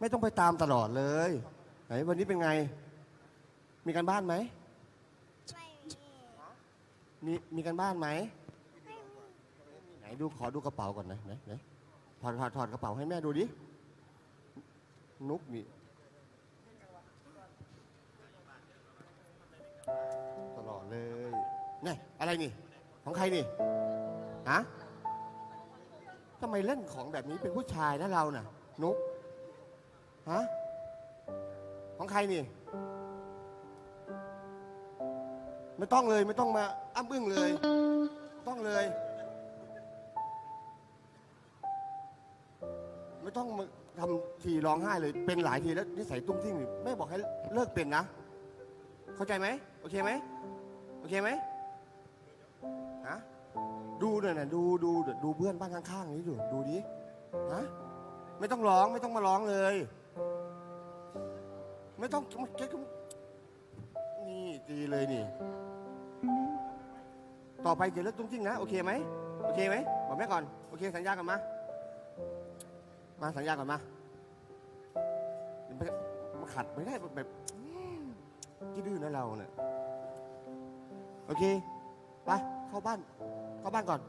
ไม่ต้องไปตามตลอดเลยไหนวันนี้เป็นไง มีการบ้านไหมไม่มีมีมีการบ้านไหมไม่มีไหนดูขอดูกระเป๋าก่อนนะไหนไหนถอดถอดถอดกระเป๋าให้แม่ดูดินุกนี่ตลอดเลยนี่อะไรนี่ ของใครนี่ฮะทำไมเล่นของแบบนี้เป็นผู้ชายนะเราน่ะ นุก ฮะ ของใครนี่ ไม่ต้องเลยไม่ต้องมาอ้ำอึ้งเลย ต้องเลย ไม่ต้องมาทำทีร้องไห้เลย เป็นหลายทีแล้วนิสัยตุ้งทิ้งนี่แม่บอกให้เลิกเป็นนะ เข้าใจไหมโอเคไหมโอเคไหมฮะดูหน่อยนะดูดูดูเพื่อนบ้านข้างๆนี้ดูดูดิฮะไม่ต้องร้องไม่ต้องมาร้องเลย ไม่ต้องเก๊กนี่ดีเลยนี่ ต่อไปจะเลิกตุ้งทิ้งนะ โอเคไหมโอเคไหมบอกแม่ก่อน โอเค สัญญากันมา มาสัญญาก่อนมามาขัดไม่ได้แบบที่ดื้อนะเราเนี่ยโอเค ไป เข้าบ้าน เข้าบ้านก่อน